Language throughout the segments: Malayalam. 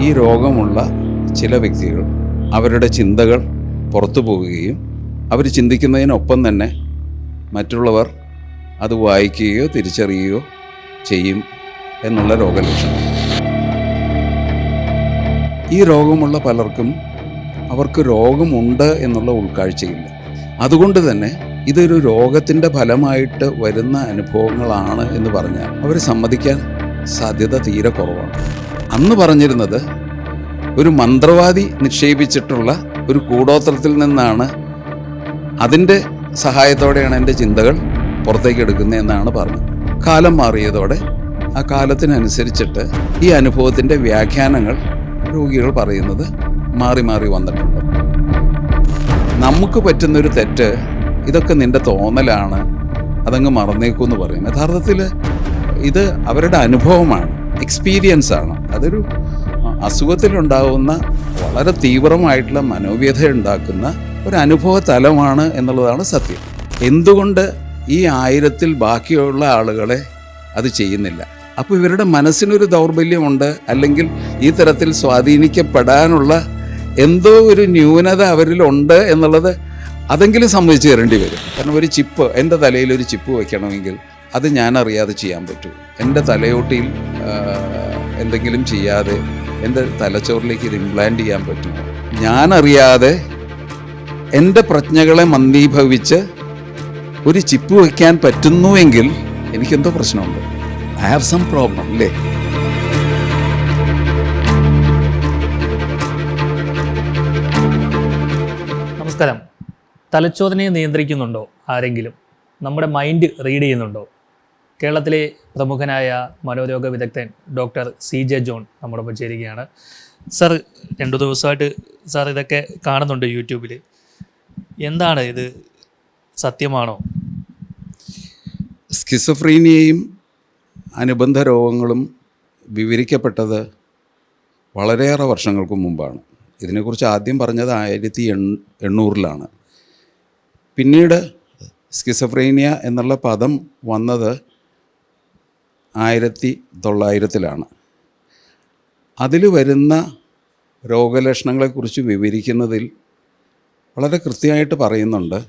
ഈ രോഗമുള്ള ചില വ്യക്തികൾ അവരുടെ ചിന്തകൾ പുറത്തു പോവുകയും അവർ ചിന്തിക്കുന്നതിനൊപ്പം തന്നെ മറ്റുള്ളവർ അത് വായിക്കുകയോ തിരിച്ചറിയുകയോ ചെയ്യും എന്നുള്ള രോഗലക്ഷണം. ഈ രോഗമുള്ള പലർക്കും അവർക്ക് രോഗമുണ്ട് എന്നുള്ള ഉൾക്കാഴ്ചയില്ല. അതുകൊണ്ട് തന്നെ ഇതൊരു രോഗത്തിന്റെ ഫലമായിട്ട് വരുന്ന അനുഭവങ്ങളാണ് എന്ന് പറഞ്ഞാൽ അവർ സമ്മതിക്കാൻ സാധ്യത തീരെ കുറവാണ്. അന്ന് പറഞ്ഞിരുന്നത് ഒരു മന്ത്രവാദി നിക്ഷേപിച്ചിട്ടുള്ള ഒരു കൂടോത്രത്തിൽ നിന്നാണ് അതിന്റെ സഹായത്തോടെയാണ് എന്റെ ചിന്തകൾ പുറത്തേക്ക് എടുക്കുന്നത് എന്നാണ് പറഞ്ഞത്. കാലം മാറിയതോടെ ആ കാലത്തിനനുസരിച്ചിട്ട് ഈ അനുഭവത്തിന്റെ വ്യാഖ്യാനങ്ങൾ രോഗികൾ പറയുന്നത് മാറി മാറി വന്നിട്ടുണ്ട്. നമുക്ക് പറ്റുന്നൊരു തെറ്റ് ഇതൊക്കെ നിന്റെ തോന്നലാണ് അതങ്ങ് മറന്നേക്കുമെന്ന് പറയും. യഥാർത്ഥത്തിൽ ഇത് അവരുടെ അനുഭവമാണ്. എക്സ്പീരിയൻസ് ആണ്. അതൊരു അസുഖത്തിലുണ്ടാകുന്ന വളരെ തീവ്രമായിട്ടുള്ള മനോവ്യഥ ഉണ്ടാക്കുന്ന ഒരു അനുഭവ തലമാണ് എന്നുള്ളതാണ് സത്യം. എന്തുകൊണ്ട് ഈ ആയിരത്തിൽ ബാക്കിയുള്ള ആളുകളെ അത് ചെയ്യുന്നില്ല? അപ്പോൾ ഇവരുടെ മനസ്സിനൊരു ദൗർബല്യമുണ്ട്. അല്ലെങ്കിൽ ഈ തരത്തിൽ സ്വാധീനിക്കപ്പെടാനുള്ള എന്തോ ഒരു ന്യൂനത അവരിലുണ്ട് എന്നുള്ളത് അതെങ്കിലും സമ്മതിച്ചു തരേണ്ടി വരും. കാരണം ഒരു ചിപ്പ് എന്റെ തലയിൽ ഒരു ചിപ്പ് വയ്ക്കണമെങ്കിൽ അത് ഞാൻ അറിയാതെ ചെയ്യാൻ പറ്റൂ. എന്റെ തലയോട്ടിയിൽ എന്തെങ്കിലും ചെയ്യാതെ എന്റെ തലച്ചോറിലേക്ക് ഇത് ഇംപ്ലാന്റ് ചെയ്യാൻ പറ്റുമോ ഞാനറിയാതെ എന്റെ പ്രജ്ഞകളെ മന്ദീഭവിച്ച് ഒരു ചിപ്പ് വയ്ക്കാൻ പറ്റുന്നുവെങ്കിൽ എനിക്കെന്തോ പ്രശ്നമുണ്ട്. ഐ ഹാവ് സം പ്രോബ്ലം അല്ലേ നമസ്കാരം. തലച്ചോദനയെ നിയന്ത്രിക്കുന്നുണ്ടോ ആരെങ്കിലും? നമ്മുടെ മൈൻഡ് റീഡ് ചെയ്യുന്നുണ്ടോ? കേരളത്തിലെ പ്രമുഖനായ മനോരോഗ വിദഗ്ധൻ ഡോക്ടർ സി ജെ ജോൺ നമ്മോടൊപ്പം ചേരുകയാണ്. സർ രണ്ടു ദിവസമായിട്ട് സാർ ഇതൊക്കെ കാണുന്നുണ്ട് യൂട്യൂബിൽ. എന്താണ് ഇത്? സത്യമാണോ? സ്കിസഫ്രീനിയയും അനുബന്ധ രോഗങ്ങളും വിവരിക്കപ്പെട്ടത് വളരെയേറെ വർഷങ്ങൾക്ക് മുമ്പാണ്. ഇതിനെക്കുറിച്ച് ആദ്യം പറഞ്ഞത് ആയിരത്തി എണ്ണൂറിലാണ്. പിന്നീട് സ്കിസഫ്രീനിയ എന്നുള്ള പദം വന്നത് ആയിരത്തി തൊള്ളായിരത്തിലാണ്. അതിൽ വരുന്ന രോഗലക്ഷണങ്ങളെക്കുറിച്ച് വിവരിക്കുന്നതിൽ വളരെ കൃത്യമായിട്ട് പറയുന്നുണ്ട്.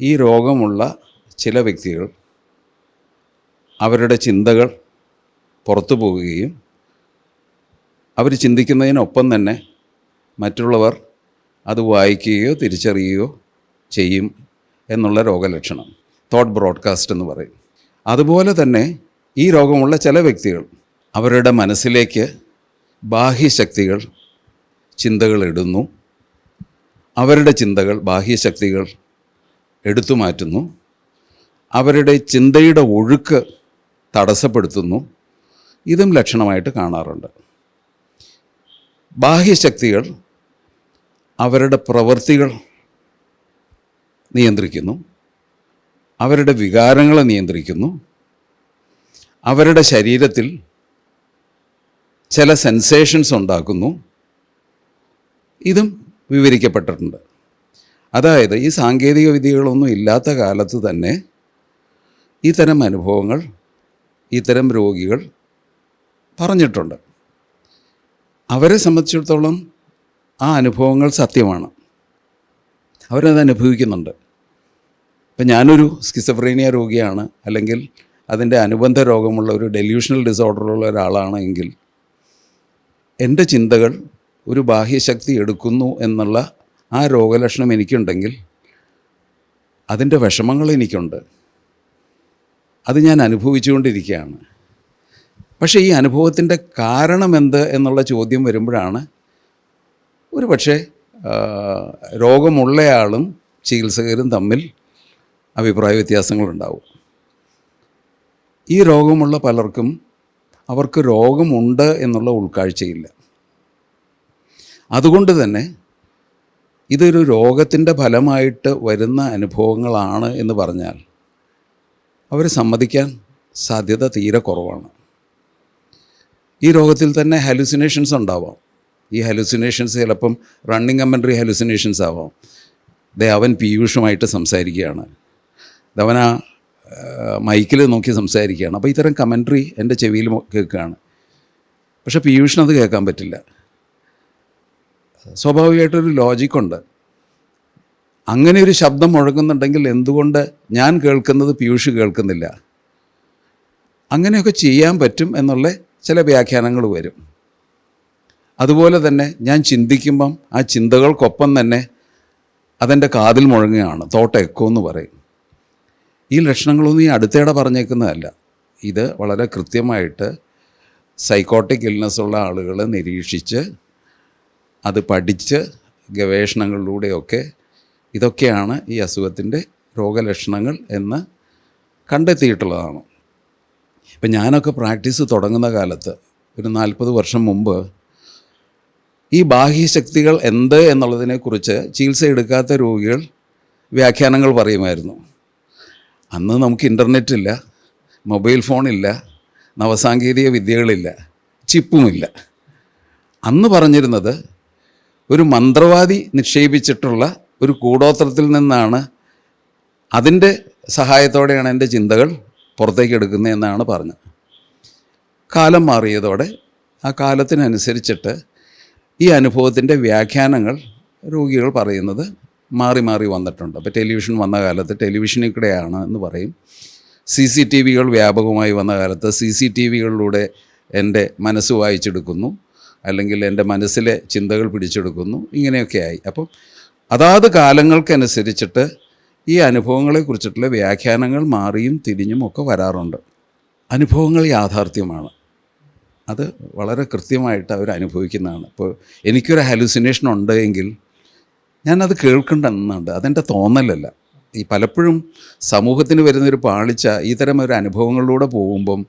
ഈ രോഗമുള്ള ചില വ്യക്തികൾ അവരുടെ ചിന്തകൾ പുറത്തു പോവുകയും അവർ ചിന്തിക്കുന്നതിനൊപ്പം തന്നെ മറ്റുള്ളവർ അത് വായിക്കുകയോ തിരിച്ചറിയുകയോ ചെയ്യും എന്നുള്ള രോഗലക്ഷണം തോട്ട് ബ്രോഡ്കാസ്റ്റ് എന്ന് പറയും. അതുപോലെ തന്നെ ഈ രോഗമുള്ള ചില വ്യക്തികൾ അവരുടെ മനസ്സിലേക്ക് ബാഹ്യശക്തികൾ ചിന്തകൾ ഇടുന്നു. അവരുടെ ചിന്തകൾ ബാഹ്യശക്തികൾ എടുത്തു മാറ്റുന്നു. അവരുടെ ചിന്തയുടെ ഒഴുക്ക് തടസ്സപ്പെടുത്തുന്നു. ഇതും ലക്ഷണമായിട്ട് കാണാറുണ്ട്. ബാഹ്യശക്തികൾ അവരുടെ പ്രവൃത്തികൾ നിയന്ത്രിക്കുന്നു. അവരുടെ വികാരങ്ങളെ നിയന്ത്രിക്കുന്നു. അവരുടെ ശരീരത്തിൽ ചില സെൻസേഷൻസ് ഉണ്ടാക്കുന്നു. ഇതും വിവരിക്കപ്പെട്ടിട്ടുണ്ട്. അതായത് ഈ സാങ്കേതിക വിദ്യകളൊന്നും ഇല്ലാത്ത കാലത്ത് തന്നെ ഇത്തരം അനുഭവങ്ങൾ ഇത്തരം രോഗികൾ പറഞ്ഞിട്ടുണ്ട്. അവരെ സംബന്ധിച്ചിടത്തോളം ആ അനുഭവങ്ങൾ സത്യമാണ്. അവരത് അനുഭവിക്കുന്നുണ്ട് ഇപ്പം ഞാനൊരു സ്കിസഫ്രീനിയ രോഗിയാണ് അല്ലെങ്കിൽ അതിന്റെ അനുബന്ധ രോഗമുള്ള ഒരു ഡെല്യൂഷണൽ ഡിസോർഡറുള്ള ഒരാളാണ് എങ്കിൽ എന്റെ ചിന്തകൾ ഒരു ബാഹ്യശക്തി എടുക്കുന്നു എന്നുള്ള ആ രോഗലക്ഷണം എനിക്കുണ്ടെങ്കിൽ അതിന്റെ വിഷമങ്ങൾ എനിക്കുണ്ട്. അത് ഞാൻ അനുഭവിച്ചുകൊണ്ടിരിക്കുകയാണ്. പക്ഷേ ഈ അനുഭവത്തിന്റെ കാരണം എന്ത് എന്നുള്ള ചോദ്യം വരുമ്പോഴാണ് ഒരു പക്ഷേ രോഗമുള്ളയാളും ചികിത്സകരും തമ്മിൽ അഭിപ്രായ വ്യത്യാസങ്ങളുണ്ടാവും ഈ രോഗമുള്ള പലർക്കും അവർക്ക് രോഗമുണ്ട് എന്നുള്ള ഉൾക്കാഴ്ചയില്ല. അതുകൊണ്ട് തന്നെ ഇതൊരു രോഗത്തിന്റെ ഫലമായിട്ട് വരുന്ന അനുഭവങ്ങളാണ് എന്ന് പറഞ്ഞാൽ അവർ സമ്മതിക്കാൻ സാധ്യത തീരെ കുറവാണ്. ഈ രോഗത്തിൽ തന്നെ ഹലുസിനേഷൻസ് ഉണ്ടാവാം. ഈ ഹലുസിനേഷൻസ് ചിലപ്പം റണ്ണിങ് കമൻട്രി ഹലുസിനേഷൻസ് ആവാം. ദേ അവൻ പീയൂഷുമായിട്ട് സംസാരിക്കുകയാണ്. ആ മൈക്കിൽ നോക്കി സംസാരിക്കുകയാണ്. അപ്പോൾ ഇത്തരം കമൻട്രി എന്റെ ചെവിയിൽ കേൾക്കുകയാണ്. പക്ഷെ പീയൂഷിന് അത് കേൾക്കാൻ പറ്റില്ല. സ്വാഭാവികമായിട്ടൊരു ലോജിക്കുണ്ട് അങ്ങനെ ഒരു ശബ്ദം മുഴങ്ങുന്നുണ്ടെങ്കിൽ എന്തുകൊണ്ട് ഞാൻ കേൾക്കുന്നത് പീയൂഷ് കേൾക്കുന്നില്ല? അങ്ങനെയൊക്കെ ചെയ്യാൻ പറ്റും എന്നുള്ള ചില വ്യാഖ്യാനങ്ങൾ വരും. അതുപോലെ തന്നെ ഞാൻ ചിന്തിക്കുമ്പം ആ ചിന്തകൾക്കൊപ്പം തന്നെ അതെന്റെ കാതിൽ മുഴങ്ങുകയാണ്. തോട്ട് എക്കോ എന്ന് പറയും. ഈ ലക്ഷണങ്ങളൊന്നും ഈ അടുത്തേടെ പറഞ്ഞേക്കുന്നതല്ല. ഇത് വളരെ കൃത്യമായിട്ട് സൈക്കോട്ടിക് ഇൽനെസ് ഉള്ള ആളുകളെ നിരീക്ഷിച്ച് അത് പഠിച്ച് ഗവേഷണങ്ങളിലൂടെയൊക്കെ ഇതൊക്കെയാണ് ഈ അസുഖത്തിന്റെ രോഗലക്ഷണങ്ങൾ എന്ന് കണ്ടെത്തിയിട്ടുള്ളതാണ്. ഇപ്പം ഞാനൊക്കെ പ്രാക്ടീസ് തുടങ്ങുന്ന കാലത്ത് ഒരു നാൽപ്പത് വർഷം മുമ്പ് ഈ ബാഹ്യശക്തികൾ എന്ത് എന്നുള്ളതിനെക്കുറിച്ച് ചികിത്സ എടുക്കാത്ത രോഗികൾ വ്യാഖ്യാനങ്ങൾ പറയുമായിരുന്നു. അന്ന് നമുക്ക് ഇന്റർനെറ്റ് ഇല്ല മൊബൈൽ ഫോണില്ല നവസാങ്കേതിക വിദ്യകളില്ല ചിപ്പുമില്ല. അന്ന് പറഞ്ഞിരുന്നത് ഒരു മന്ത്രവാദി നിക്ഷേപിച്ചിട്ടുള്ള ഒരു കൂടോത്രത്തിൽ നിന്നാണ് അതിന്റെ സഹായത്തോടെയാണ് എന്റെ ചിന്തകൾ പുറത്തേക്ക് എടുക്കുന്നത് എന്നാണ് പറഞ്ഞത്. കാലം മാറിയതോടെ ആ കാലത്തിനനുസരിച്ചിട്ട് ഈ അനുഭവത്തിന്റെ വ്യാഖ്യാനങ്ങൾ രോഗികൾ പറയുന്നത് മാറി മാറി വന്നിട്ടുണ്ട്. അപ്പോൾ ടെലിവിഷൻ വന്ന കാലത്ത് ടെലിവിഷനിൽ കൂടെയാണ് എന്ന് പറയും. സി സി ടി വികൾ വ്യാപകമായി വന്ന കാലത്ത് സി സി ടി വികളിലൂടെ എന്റെ മനസ്സ് വായിച്ചെടുക്കുന്നു. അല്ലെങ്കിൽ എന്റെ മനസ്സിലെ ചിന്തകൾ പിടിച്ചെടുക്കുന്നു. ഇങ്ങനെയൊക്കെ ആയി. അപ്പം അതാത് കാലങ്ങൾക്കനുസരിച്ചിട്ട് ഈ അനുഭവങ്ങളെക്കുറിച്ചിട്ടുള്ള വ്യാഖ്യാനങ്ങൾ മാറിയും തിരിഞ്ഞും ഒക്കെ വരാറുണ്ട്. അനുഭവങ്ങൾ യാഥാർത്ഥ്യമാണ്. അത് വളരെ കൃത്യമായിട്ട് അവർ അനുഭവിക്കുന്നതാണ്. ഇപ്പോൾ എനിക്കൊരു ഹാലുസിനേഷൻ ഉണ്ട് എങ്കിൽ ഞാനത് കേൾക്കണ്ടെന്നുണ്ട് അതെന്റെ തോന്നലല്ല. ഈ പലപ്പോഴും സമൂഹത്തിന് വരുന്നൊരു പാളിച്ച ഇത്തരം ഒരു അനുഭവങ്ങളിലൂടെ പോകുമ്പം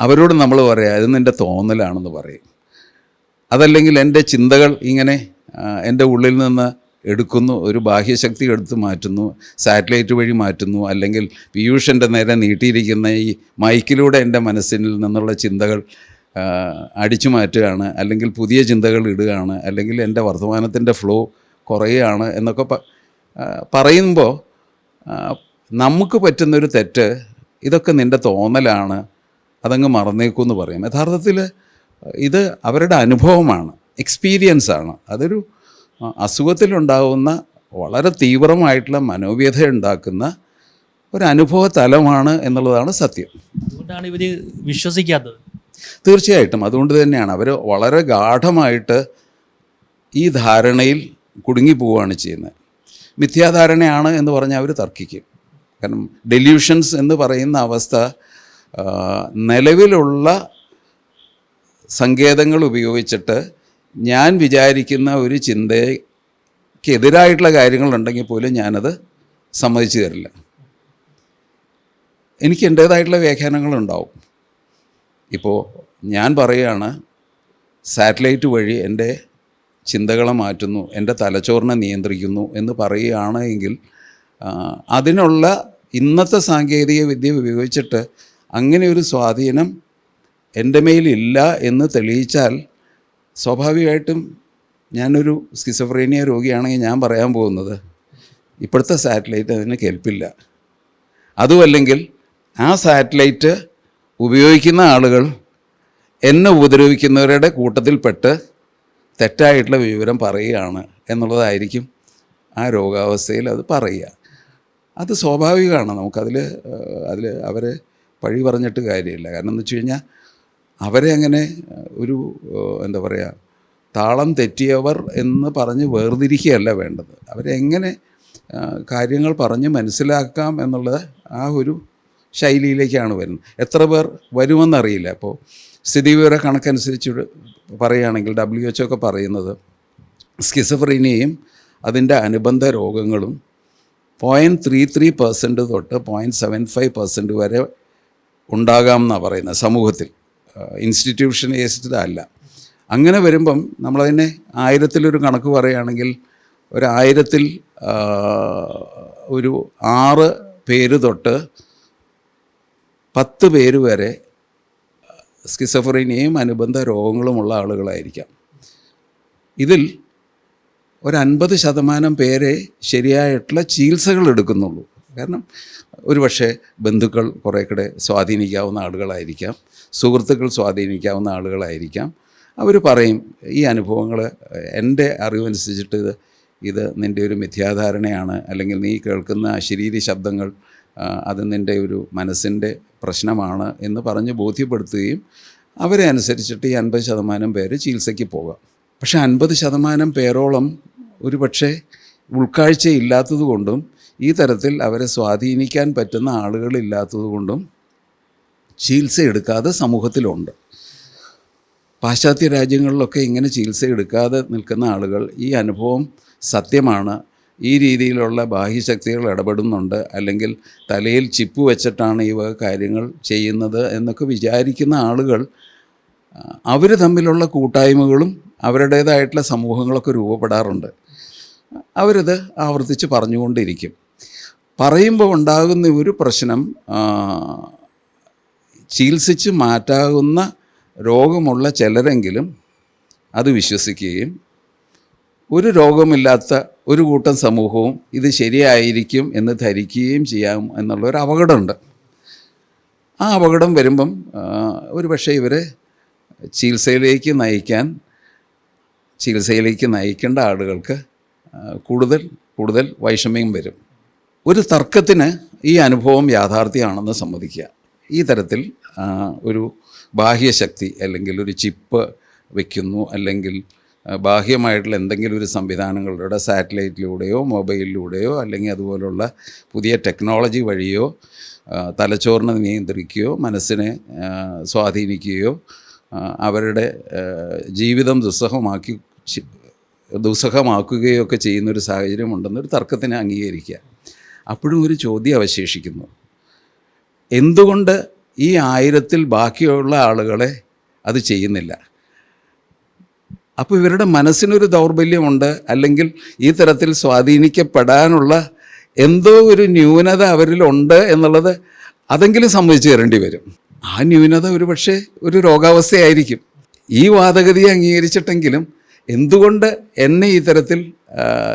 അവരോട് നമ്മൾ പറയാം ഇത് നിന്റെ തോന്നലാണെന്ന് പറയും. അതല്ലെങ്കിൽ എന്റെ ചിന്തകൾ ഇങ്ങനെ എന്റെ ഉള്ളിൽ നിന്ന് എടുക്കുന്നു ഒരു ബാഹ്യശക്തി എടുത്ത് മാറ്റുന്നു സാറ്റലൈറ്റ് വഴി മാറ്റുന്നു അല്ലെങ്കിൽ പീയൂഷന്റെ നേരെ നീട്ടിയിരിക്കുന്ന ഈ മൈക്കിലൂടെ എന്റെ മനസ്സിൽ നിന്നുള്ള ചിന്തകൾ അടിച്ചു മാറ്റുകയാണ് അല്ലെങ്കിൽ പുതിയ ചിന്തകൾ ഇടുകയാണ് അല്ലെങ്കിൽ എന്റെ വർത്തമാനത്തിന്റെ ഫ്ലോ കുറയുകയാണ് എന്നൊക്കെ പറയുമ്പോൾ നമുക്ക് പറ്റുന്നൊരു തെറ്റ് ഇതൊക്കെ നിന്റെ തോന്നലാണ് അതങ്ങ് മറന്നേക്കൂ എന്ന് പറയും. യഥാർത്ഥത്തിൽ ഇത് അവരുടെ അനുഭവമാണ് എക്സ്പീരിയൻസ് ആണ് അതൊരു അസുഖത്തിലുണ്ടാകുന്ന വളരെ തീവ്രമായിട്ടുള്ള മനോവ്യഥ ഉണ്ടാക്കുന്ന ഒരു അനുഭവ തലമാണ് എന്നുള്ളതാണ് സത്യം. അതുകൊണ്ടാണ് ഇവർ വിശ്വസിക്കാത്തത്. തീർച്ചയായിട്ടും. അതുകൊണ്ട് തന്നെയാണ് അവർ വളരെ ഗാഠമായിട്ട് ഈ ധാരണയിൽ കുടുങ്ങി പോവുകയാണ് ചെയ്യുന്നത്. മിഥ്യാധാരണയാണ് എന്ന് പറഞ്ഞാൽ അവർ തർക്കിക്കും. കാരണം ഡെല്യൂഷൻസ് എന്ന് പറയുന്ന അവസ്ഥ നിലവിലുള്ള സങ്കേതങ്ങൾ ഉപയോഗിച്ചിട്ട് ഞാൻ വിചാരിക്കുന്ന ഒരു ചിന്തയ്ക്കെതിരായിട്ടുള്ള കാര്യങ്ങളുണ്ടെങ്കിൽ പോലും ഞാനത് സമ്മതിച്ചു തരില്ല. എനിക്ക് എന്റേതായിട്ടുള്ള വ്യാഖ്യാനങ്ങളുണ്ടാവും. ഇപ്പോൾ ഞാൻ പറയുകയാണ് സാറ്റലൈറ്റ് വഴി എന്റെ ചിന്തകളെ മാറ്റുന്നു എന്റെ തലച്ചോറിനെ നിയന്ത്രിക്കുന്നു എന്ന് പറയുകയാണ് എങ്കിൽ അതിനുള്ള ഇന്നത്തെ സാങ്കേതിക വിദ്യ ഉപയോഗിച്ചിട്ട് അങ്ങനെ ഒരു സ്വാധീനം എന്റെ മേലില്ല എന്ന് തെളിയിച്ചാൽ സ്വാഭാവികമായിട്ടും ഞാനൊരു സ്കിസഫ്രീനിയ രോഗിയാണെങ്കിൽ ഞാൻ പറയാൻ പോകുന്നത് ഇപ്പോഴത്തെ സാറ്റലൈറ്റ് അതിന് കേൾപ്പില്ല. അതുമല്ലെങ്കിൽ ആ സാറ്റലൈറ്റ് ഉപയോഗിക്കുന്ന ആളുകൾ എന്നെ ഉപദ്രവിക്കുന്നവരുടെ കൂട്ടത്തിൽപ്പെട്ട് തെറ്റായിട്ടുള്ള വിവരം പറയുകയാണ് എന്നുള്ളതായിരിക്കും ആ രോഗാവസ്ഥയിൽ അത് പറയുക. അത് സ്വാഭാവികമാണ്. നമുക്കതിൽ അതിൽ അവരെ പഴി പറഞ്ഞിട്ട് കാര്യമില്ല. കാരണം എന്ന് വെച്ച് കഴിഞ്ഞാൽ അവരെ അങ്ങനെ ഒരു എന്താ പറയുക താളം തെറ്റിയവർ എന്ന് പറഞ്ഞ് വേർതിരിക്കുകയല്ല വേണ്ടത്. അവരെങ്ങനെ കാര്യങ്ങൾ പറഞ്ഞ് മനസ്സിലാക്കാം എന്നുള്ളത് ആ ഒരു ശൈലിയിലേക്കാണ് വരുന്നത്. എത്ര പേർ വരുമെന്നറിയില്ല. അപ്പോൾ സ്ഥിതിവിവര കണക്കനുസരിച്ച് പറയുകയാണെങ്കിൽ ഡബ്ല്യു എച്ച് ഒക്കെ പറയുന്നത് സ്കിസഫ്രീനിയയും അതിന്റെ അനുബന്ധ രോഗങ്ങളും പോയിന്റ് ത്രീ ത്രീ പെർസെന്റ് തൊട്ട് പോയിന്റ് സെവൻ ഫൈവ് പെർസെന്റ് വരെ ഉണ്ടാകാം എന്നാണ് പറയുന്നത് സമൂഹത്തിൽ. ഇൻസ്റ്റിറ്റ്യൂഷൻ ഇൻസ്റ്റിറ്റ്യൂഷനൈസ്ഡ് അല്ല അങ്ങനെ വരുമ്പം നമ്മളതിനെ ആയിരത്തിലൊരു കണക്ക് പറയുകയാണെങ്കിൽ ഒരു ആയിരത്തിൽ ഒരു ആറ് പേര് തൊട്ട് പത്ത് പേര് വരെ സ്കിസഫറീനിയയും അനുബന്ധ രോഗങ്ങളുമുള്ള ആളുകളായിരിക്കാം. ഇതിൽ ഒരു അൻപത് ശതമാനം പേരെ ശരിയായിട്ടുള്ള ചികിത്സകൾ എടുക്കുന്നുള്ളൂ. കാരണം ഒരുപക്ഷെ ബന്ധുക്കൾ കുറേ കൂടെ സ്വാധീനിക്കാവുന്ന ആളുകളായിരിക്കാം. സുഹൃത്തുക്കൾ സ്വാധീനിക്കാവുന്ന ആളുകളായിരിക്കാം. അവർ പറയും ഈ അനുഭവങ്ങൾ എന്റെ അറിവനുസരിച്ചിട്ട് ഇത് ഇത് നിന്റെ ഒരു മിഥ്യാധാരണയാണ്. അല്ലെങ്കിൽ നീ കേൾക്കുന്ന ശരീര ശബ്ദങ്ങൾ അത് നിന്റെ ഒരു മനസ്സിന്റെ പ്രശ്നമാണ് എന്ന് പറഞ്ഞ് ബോധ്യപ്പെടുത്തുകയും അവരെ അനുസരിച്ചിട്ട് ഈ അൻപത് ശതമാനം പേര് ചികിത്സയ്ക്ക് പോകാം. പക്ഷേ അൻപത് ശതമാനം പേരോളം ഒരു പക്ഷേ ഉൾക്കാഴ്ചയില്ലാത്തത് കൊണ്ടും ഈ തരത്തിൽ അവരെ സ്വാധീനിക്കാൻ പറ്റുന്ന ആളുകളില്ലാത്തതുകൊണ്ടും ചികിത്സ എടുക്കാതെ സമൂഹത്തിലുണ്ട്. പാശ്ചാത്യ രാജ്യങ്ങളിലൊക്കെ ഇങ്ങനെ ചികിത്സ എടുക്കാതെ നിൽക്കുന്ന ആളുകൾ ഈ അനുഭവം സത്യമാണ് ഈ രീതിയിലുള്ള ബാഹ്യശക്തികൾ ഇടപെടുന്നുണ്ട്. അല്ലെങ്കിൽ തലയിൽ ചിപ്പ് വെച്ചിട്ടാണ് ഈ വക കാര്യങ്ങൾ ചെയ്യുന്നത് എന്നൊക്കെ വിചാരിക്കുന്ന ആളുകൾ അവർ തമ്മിലുള്ള കൂട്ടായ്മകളും അവരുടേതായിട്ടുള്ള സമൂഹങ്ങളൊക്കെ രൂപപ്പെടാറുണ്ട്. അവരത് ആവർത്തിച്ച് പറഞ്ഞുകൊണ്ടിരിക്കും. പറയുമ്പോൾ ഉണ്ടാകുന്ന ഒരു പ്രശ്നം ചികിത്സിച്ച് മാറ്റാകുന്ന രോഗമുള്ള ചിലരെങ്കിലും അത് വിശ്വസിക്കുകയും ഒരു രോഗമില്ലാത്ത ഒരു കൂട്ടം സമൂഹവും ഇത് ശരിയായിരിക്കും എന്ന് ധരിക്കുകയും ചെയ്യാം എന്നുള്ള ഒരു അപകടമുണ്ട്. ആ അപകടം വരുമ്പം ഒരു പക്ഷേ ഇവരെ ചികിത്സയിലേക്ക് നയിക്കാൻ ചികിത്സയിലേക്ക് നയിക്കേണ്ട ആളുകൾക്ക് കൂടുതൽ കൂടുതൽ വൈഷമ്യം വരും. ഒരു തർക്കത്തിന് ഈ അനുഭവം യാഥാർത്ഥ്യമാണെന്ന് സമ്മതിക്കുക. ഈ തരത്തിൽ ഒരു ബാഹ്യശക്തി അല്ലെങ്കിൽ ഒരു ചിപ്പ് വയ്ക്കുന്നു അല്ലെങ്കിൽ ബാഹ്യമായിട്ടുള്ള എന്തെങ്കിലും ഒരു സംവിധാനങ്ങളിലൂടെ സാറ്റലൈറ്റിലൂടെയോ മൊബൈലിലൂടെയോ അല്ലെങ്കിൽ അതുപോലുള്ള പുതിയ ടെക്നോളജി വഴിയോ തലച്ചോറിനെ നിയന്ത്രിക്കുകയോ മനസ്സിനെ സ്വാധീനിക്കുകയോ അവരുടെ ജീവിതം ദുസ്സഹമാക്കി ചി- ദുസ്സഹമാക്കുകയോ ഒക്കെ ചെയ്യുന്നൊരു സാഹചര്യം ഉണ്ടെന്നൊരു തർക്കത്തിനെ അംഗീകരിക്കുക. അപ്പോഴും ഒരു ചോദ്യം അവശേഷിക്കുന്നു. എന്തുകൊണ്ട് ഈ ആയിരത്തിൽ ബാക്കിയുള്ള ആളുകളെ അത് ചെയ്യുന്നില്ല? അപ്പോൾ ഇവരുടെ മനസ്സിനൊരു ദൗർബല്യമുണ്ട്. അല്ലെങ്കിൽ ഈ തരത്തിൽ സ്വാധീനിക്കപ്പെടാനുള്ള എന്തോ ഒരു ന്യൂനത അവരിലുണ്ട് എന്നുള്ളത് അതെങ്കിലും സമ്മതിച്ചു തരേണ്ടി വരും. ആ ന്യൂനത ഒരു പക്ഷേ ഒരു രോഗാവസ്ഥയായിരിക്കും. ഈ വാദഗതിയെ അംഗീകരിച്ചിട്ടെങ്കിലും എന്തുകൊണ്ട് എന്നെ ഈ തരത്തിൽ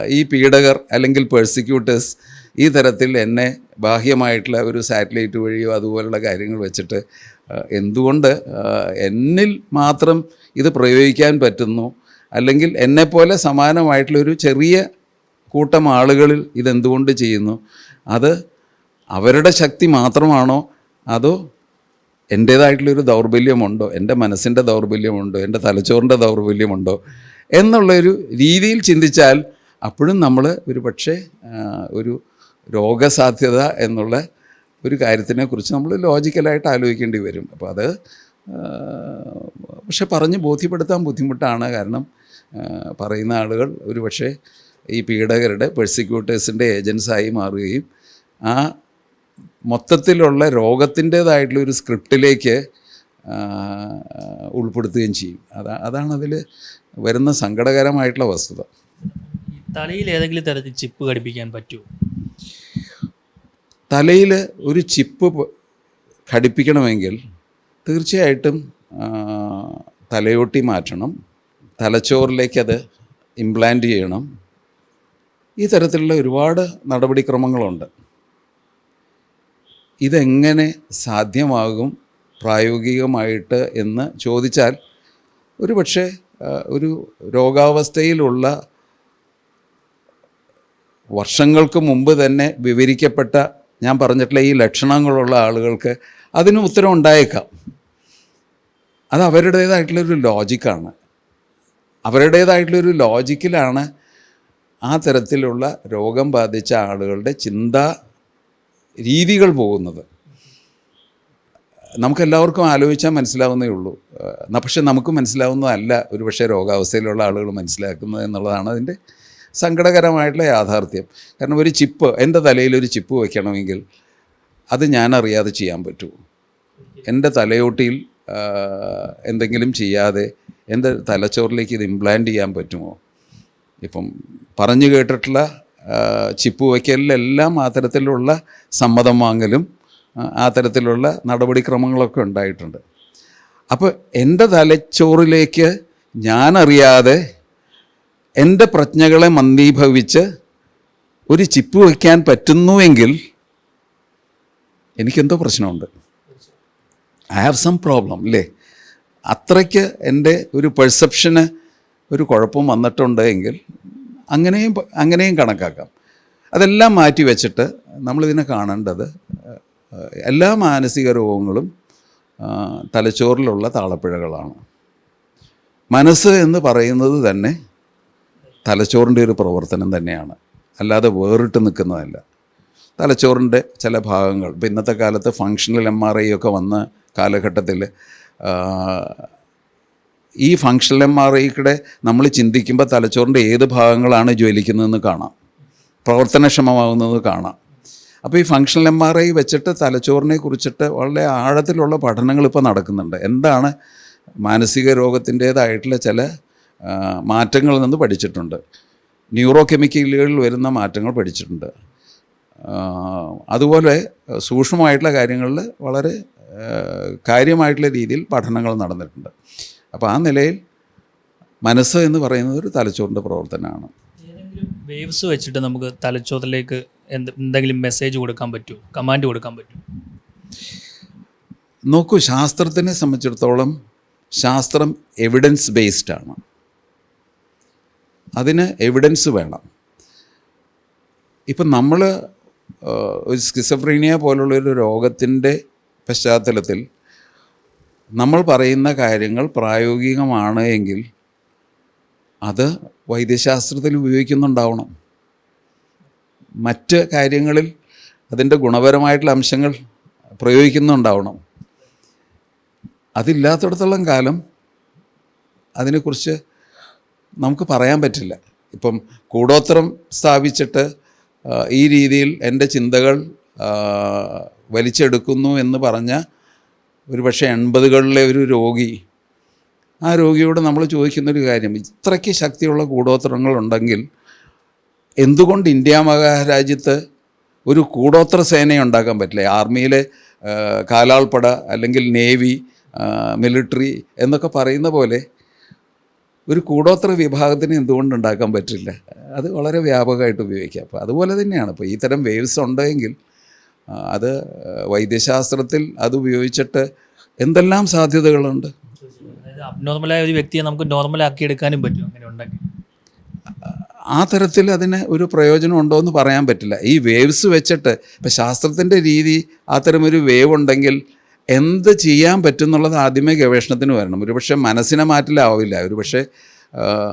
ഈ പീഡകർ അല്ലെങ്കിൽ പേഴ്സിക്യൂട്ടേഴ്സ് ഈ തരത്തിൽ എന്നെ ബാഹ്യമായിട്ടുള്ള ഒരു സാറ്റലൈറ്റ് വഴിയോ അതുപോലുള്ള കാര്യങ്ങൾ വെച്ചിട്ട് എന്തുകൊണ്ട് എന്നിൽ മാത്രം ഇത് പ്രയോഗിക്കാൻ പറ്റുന്നു? അല്ലെങ്കിൽ എന്നെപ്പോലെ സമാനമായിട്ടുള്ളൊരു ചെറിയ കൂട്ടം ആളുകളിൽ ഇതെന്തുകൊണ്ട് ചെയ്യുന്നു? അത് അവരുടെ ശക്തി മാത്രമാണോ? അതോ എന്റേതായിട്ടുള്ളൊരു ദൗർബല്യമുണ്ടോ? എന്റെ മനസ്സിന്റെ ദൗർബല്യമുണ്ടോ? എന്റെ തലച്ചോറിന്റെ ദൗർബല്യമുണ്ടോ? എന്നുള്ളൊരു രീതിയിൽ ചിന്തിച്ചാൽ അപ്പോഴും നമ്മൾ ഒരു പക്ഷേ ഒരു രോഗസാധ്യത എന്നുള്ള ഒരു കാര്യത്തിനെക്കുറിച്ച് നമ്മൾ ലോജിക്കലായിട്ട് ആലോചിക്കേണ്ടി വരും. അപ്പോൾ അത് പക്ഷെ പറഞ്ഞ് ബോധ്യപ്പെടുത്താൻ ബുദ്ധിമുട്ടാണ്. കാരണം പറയുന്ന ആളുകൾ ഒരു പക്ഷേ ഈ പീഡകരുടെ പ്രോസിക്യൂട്ടേഴ്സിന്റെ ഏജൻസായി മാറുകയും ആ മൊത്തത്തിലുള്ള രോഗത്തിന്റേതായിട്ടുള്ള ഒരു സ്ക്രിപ്റ്റിലേക്ക് ഉൾപ്പെടുത്തുകയും ചെയ്യും. അതാ അതാണ് അതിൽ വരുന്ന സങ്കടകരമായിട്ടുള്ള വസ്തുത. തലയിൽ ഏതെങ്കിലും തരത്തിൽ ചിപ്പ് ഘടിപ്പിക്കാൻ പറ്റുമോ? തലയിൽ ഒരു ചിപ്പ് ഘടിപ്പിക്കണമെങ്കിൽ തീർച്ചയായിട്ടും തലയോട്ടി മാറ്റണം. തലച്ചോറിലേക്ക് അത് ഇംപ്ലാന്റ് ചെയ്യണം. ഈ തരത്തിലുള്ള ഒരുപാട് നടപടിക്രമങ്ങളുണ്ട്. ഇതെങ്ങനെ സാധ്യമാകും പ്രായോഗികമായിട്ട് എന്ന് ചോദിച്ചാൽ ഒരു പക്ഷേ ഒരു രോഗാവസ്ഥയിലുള്ള വർഷങ്ങൾക്ക് മുമ്പ് തന്നെ വിവരിക്കപ്പെട്ട ഞാൻ പറഞ്ഞിട്ടില്ല ഈ ലക്ഷണങ്ങളുള്ള ആളുകൾക്ക് അതിന് ഉത്തരം ഉണ്ടായേക്കാം. അത് അവരുടേതായിട്ടുള്ളൊരു ലോജിക്കാണ് അവരുടേതായിട്ടുള്ളൊരു ലോജിക്കിലാണ് ആ തരത്തിലുള്ള രോഗം ബാധിച്ച ആളുകളുടെ ചിന്താ രീതികൾ പോകുന്നത്. നമുക്കെല്ലാവർക്കും ആലോചിച്ചാൽ മനസ്സിലാവുന്നേ ഉള്ളൂ. പക്ഷെ നമുക്ക് മനസ്സിലാവുന്നതല്ല ഒരുപക്ഷെ രോഗാവസ്ഥയിലുള്ള ആളുകൾ മനസ്സിലാക്കുന്നത് എന്നുള്ളതാണ് അതിന്റെ സങ്കടകരമായിട്ടുള്ള യാഥാർത്ഥ്യം. കാരണം ഒരു ചിപ്പ് എന്റെ തലയിൽ ഒരു ചിപ്പ് വയ്ക്കണമെങ്കിൽ അത് ഞാനറിയാതെ ചെയ്യാൻ പറ്റുമോ എന്റെ തലയോട്ടിയിൽ എന്തെങ്കിലും ചെയ്യാതെ എന്റെ തലച്ചോറിലേക്ക് ഇത് ഇംപ്ലാന്റ് ചെയ്യാൻ പറ്റുമോ? ഇപ്പം പറഞ്ഞു കേട്ടിട്ടുള്ള ചിപ്പ് വയ്ക്കലിലെല്ലാം ആ തരത്തിലുള്ള സമ്മതം വാങ്ങലും ആ തരത്തിലുള്ള നടപടിക്രമങ്ങളൊക്കെ ഉണ്ടായിട്ടുണ്ട്. അപ്പോൾ എന്റെ തലച്ചോറിലേക്ക് ഞാനറിയാതെ എന്റെ പ്രജ്ഞകളെ മന്ദീഭവിച്ച് ഒരു ചിപ്പ് വയ്ക്കാൻ പറ്റുന്നുവെങ്കിൽ എനിക്കെന്തോ പ്രശ്നമുണ്ട്. ഐ ഹാവ് സം പ്രോബ്ലം അല്ലേ അത്രയ്ക്ക് എന്റെ ഒരു പെർസെപ്ഷന് ഒരു കുഴപ്പം വന്നിട്ടുണ്ട് എങ്കിൽ അങ്ങനെയും അങ്ങനെയും കണക്കാക്കാം. അതെല്ലാം മാറ്റി വെച്ചിട്ട് നമ്മളിതിനെ കാണേണ്ടത് എല്ലാ മാനസിക രോഗങ്ങളും തലച്ചോറിലുള്ള താളപ്പിഴകളാണ്. മനസ്സ് എന്ന് പറയുന്നത് തന്നെ തലച്ചോറിന്റെ ഒരു പ്രവർത്തനം തന്നെയാണ്. അല്ലാതെ വേറിട്ട് നിൽക്കുന്നതല്ല. തലച്ചോറിന്റെ ചില ഭാഗങ്ങൾ ഇപ്പം ഇന്നത്തെ കാലത്ത് ഫങ്ഷണൽ എം ആർ ഐ ഒക്കെ വന്ന കാലഘട്ടത്തിൽ ഈ ഫങ്ഷണൽ എം ആർ ഐക്കിടെ നമ്മൾ ചിന്തിക്കുമ്പോൾ തലച്ചോറിന്റെ ഏത് ഭാഗങ്ങളാണ് ജ്വലിക്കുന്നതെന്ന് കാണാം. പ്രവർത്തനക്ഷമമാകുന്നത് കാണാം. അപ്പോൾ ഈ ഫങ്ഷണൽ എം ആർ ഐ വെച്ചിട്ട് തലച്ചോറിനെ കുറിച്ചിട്ട് വളരെ ആഴത്തിലുള്ള പഠനങ്ങൾ ഇപ്പോൾ നടക്കുന്നുണ്ട്. എന്താണ് മാനസിക രോഗത്തിന്റേതായിട്ടുള്ള ചില മാറ്റങ്ങളിൽ നിന്ന് പഠിച്ചിട്ടുണ്ട്. ന്യൂറോ കെമിക്കലുകളിൽ വരുന്ന മാറ്റങ്ങൾ പഠിച്ചിട്ടുണ്ട്. അതുപോലെ സൂക്ഷ്മമായിട്ടുള്ള കാര്യങ്ങളിൽ വളരെ കാര്യമായിട്ടുള്ള രീതിയിൽ പഠനങ്ങൾ നടന്നിട്ടുണ്ട്. അപ്പോൾ ആ നിലയിൽ മനസ്സ് എന്ന് പറയുന്നത് ഒരു തലച്ചോറിന്റെ പ്രവർത്തനമാണ്. വേവ്സ് വെച്ചിട്ട് നമുക്ക് തലച്ചോറിലേക്ക് എന്ത് എന്തെങ്കിലും മെസ്സേജ് കൊടുക്കാൻ പറ്റുമോ? കമാൻഡ് കൊടുക്കാൻ പറ്റുമോ? നോക്കൂ ശാസ്ത്രത്തിനെ സംബന്ധിച്ചിടത്തോളം ശാസ്ത്രം എവിഡൻസ് ബേസ്ഡ് ആണ്. അതിന് എവിഡൻസ് വേണം. ഇപ്പം നമ്മൾ ഒരു സ്കിസഫ്രീനിയ പോലുള്ളൊരു രോഗത്തിന്റെ പശ്ചാത്തലത്തിൽ നമ്മൾ പറയുന്ന കാര്യങ്ങൾ പ്രായോഗികമാണ് എങ്കിൽ അത് വൈദ്യശാസ്ത്രത്തിൽ ഉപയോഗിക്കുന്നുണ്ടാവണം. മറ്റ് കാര്യങ്ങളിൽ അതിന്റെ ഗുണപരമായിട്ടുള്ള അംശങ്ങൾ പ്രയോഗിക്കുന്നുണ്ടാവണം. അതില്ലാത്തടത്തോളം കാലം അതിനെക്കുറിച്ച് നമുക്ക് പറയാൻ പറ്റില്ല. ഇപ്പം കൂടോത്രം സ്ഥാപിച്ചിട്ട് ഈ രീതിയിൽ എന്റെ ചിന്തകൾ വലിച്ചെടുക്കുന്നു എന്ന് പറഞ്ഞ ഒരു പക്ഷേ എൺപതുകളിലെ ഒരു രോഗി ആ രോഗിയോട് നമ്മൾ ചോദിക്കുന്നൊരു കാര്യം ഇത്രയ്ക്ക് ശക്തിയുള്ള കൂടോത്രങ്ങളുണ്ടെങ്കിൽ എന്തുകൊണ്ട് ഇന്ത്യ മഹാരാജ്യത്ത് ഒരു കൂടോത്ര സേനയെ ഉണ്ടാക്കാൻ പറ്റില്ല? ആർമിയിലെ കാലാൾപ്പട അല്ലെങ്കിൽ നേവി മിലിറ്ററി എന്നൊക്കെ പറയുന്ന പോലെ ഒരു കൂടോത്ര വിഭാഗത്തിന് എന്തുകൊണ്ട് ഉണ്ടാക്കാൻ പറ്റില്ല? അത് വളരെ വ്യാപകമായിട്ട് ഉപയോഗിക്കാം. അപ്പോൾ അതുപോലെ തന്നെയാണ്. ഇപ്പോൾ ഈ തരം വേവ്സ് ഉണ്ടെങ്കിൽ അത് വൈദ്യശാസ്ത്രത്തിൽ അത് ഉപയോഗിച്ചിട്ട് എന്തെല്ലാം സാധ്യതകളുണ്ട്? അബ്നോർമലായ ഒരു വ്യക്തിയെ നമുക്ക് നോർമൽ ആക്കി എടുക്കാനും പറ്റും അങ്ങനെ ഉണ്ടെങ്കിൽ. ആ തരത്തിൽ അതിന് ഒരു പ്രയോജനം ഉണ്ടോ എന്ന് പറയാൻ പറ്റില്ല. ഈ വേവ്സ് വെച്ചിട്ട് ഇപ്പം ശാസ്ത്രത്തിന്റെ രീതി അത്തരമൊരു വേവ് ഉണ്ടെങ്കിൽ എന്ത് ചെയ്യാൻ പറ്റും എന്നുള്ളത് ആദ്യമേ ഗവേഷണത്തിന് വരണം. ഒരുപക്ഷെ മനസ്സിനെ മാറ്റിലാവില്ല. ഒരുപക്ഷെ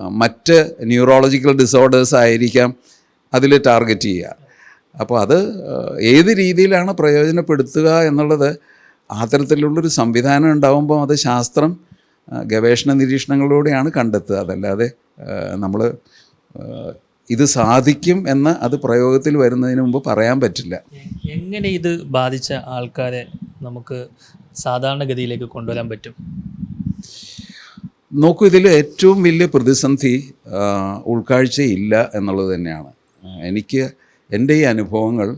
മറ്റ് ന്യൂറോളജിക്കൽ ഡിസോർഡേഴ്സ് ആയിരിക്കാം അതിൽ ടാർഗറ്റ് ചെയ്യുക. അപ്പോൾ അത് ഏത് രീതിയിലാണ് പ്രയോജനപ്പെടുത്തുക എന്നുള്ളത് അത്തരത്തിലുള്ളൊരു തരത്തിലുള്ളൊരു സംവിധാനം ഉണ്ടാകുമ്പോൾ അത് ശാസ്ത്രം ഗവേഷണ നിരീക്ഷണങ്ങളിലൂടെയാണ് കണ്ടെത്തുക. അതല്ലാതെ നമ്മൾ ഇത് സാധിക്കും എന്ന് അത് പ്രയോഗത്തിൽ വരുന്നതിന് മുമ്പ് പറയാൻ പറ്റില്ല. എങ്ങനെ ഇത് ബാധിച്ച ആൾക്കാരെ നമുക്ക് സാധാരണഗതിയിലേക്ക് കൊണ്ടുവരാൻ പറ്റും? നോക്കൂ ഇതിൽ ഏറ്റവും വലിയ പ്രതിസന്ധി ഉൾക്കാഴ്ചയില്ല എന്നുള്ളത് തന്നെയാണ്. എനിക്ക് എന്റെ ഈ അനുഭവങ്ങൾ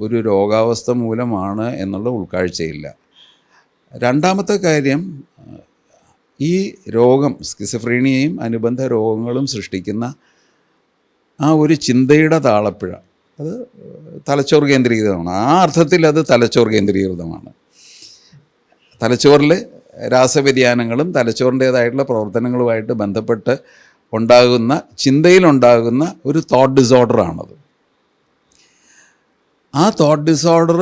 ഒരു രോഗാവസ്ഥ മൂലമാണ് എന്നുള്ള ഉൾക്കാഴ്ചയില്ല. രണ്ടാമത്തെ കാര്യം ഈ രോഗം സ്കിസഫ്രീനിയയും അനുബന്ധ രോഗങ്ങളും സൃഷ്ടിക്കുന്ന ആ ഒരു ചിന്തയുടെ താളപ്പിഴ. അത് തലച്ചോർ കേന്ദ്രീകൃതമാണ്. ആ അർത്ഥത്തിൽ അത് തലച്ചോർ കേന്ദ്രീകൃതമാണ്. തലച്ചോറിൽ രാസവ്യതിയാനങ്ങളും തലച്ചോറിന്റേതായിട്ടുള്ള പ്രവർത്തനങ്ങളുമായിട്ട് ബന്ധപ്പെട്ട് ഉണ്ടാകുന്ന ചിന്തയിലുണ്ടാകുന്ന ഒരു തോട്ട് ഡിസോർഡറാണത് ആ തോട്ട് ഡിസോർഡർ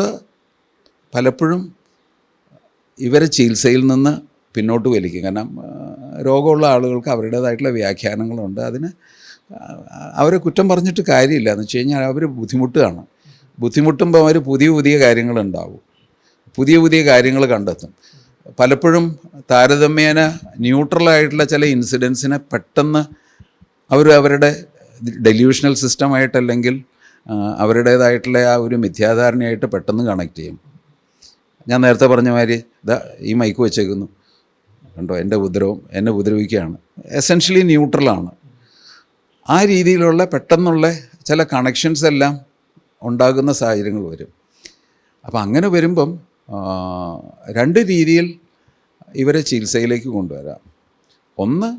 പലപ്പോഴും ഇവരെ ചികിത്സയിൽ നിന്ന് പിന്നോട്ട് വലിക്കും. കാരണം രോഗമുള്ള ആളുകൾക്ക് അവരുടേതായിട്ടുള്ള വ്യാഖ്യാനങ്ങളുണ്ട്. അതിന് അവരെ കുറ്റം പറഞ്ഞിട്ട് കാര്യമില്ല. എന്ന് വെച്ച് കഴിഞ്ഞാൽ അവർ ബുദ്ധിമുട്ടുകയാണ്. ബുദ്ധിമുട്ടുമ്പോൾ അവർ പുതിയ പുതിയ കാര്യങ്ങളുണ്ടാവും. പുതിയ പുതിയ കാര്യങ്ങൾ കണ്ടെത്തും. പലപ്പോഴും താരതമ്യേന ന്യൂട്രലായിട്ടുള്ള ചില ഇൻസിഡൻസിനെ പെട്ടെന്ന് അവർ അവരുടെ ഡെല്യൂഷണൽ സിസ്റ്റമായിട്ടല്ലെങ്കിൽ അവരുടേതായിട്ടുള്ള ആ ഒരു മിഥ്യാധാരണയായിട്ട് പെട്ടെന്ന് കണക്ട് ചെയ്യും. ഞാൻ നേരത്തെ പറഞ്ഞ മാതിരി ഇതാ ഈ മൈക്ക് വെച്ചേക്കുന്നു. കണ്ടോ? എന്റെ ഉപദ്രവം എന്നെ ഉപദ്രവിക്കുകയാണ്. എസെൻഷ്യലി ന്യൂട്രലാണ് ആ രീതിയിലുള്ള പെട്ടെന്നുള്ള ചില കണക്ഷൻസ് എല്ലാം ഉണ്ടാകുന്ന സാഹചര്യങ്ങൾ വരും. അപ്പം അങ്ങനെ വരുമ്പം രണ്ട് രീതിയിൽ ഇവരെ ചികിത്സയിലേക്ക് കൊണ്ടുവരാം. ഒന്ന്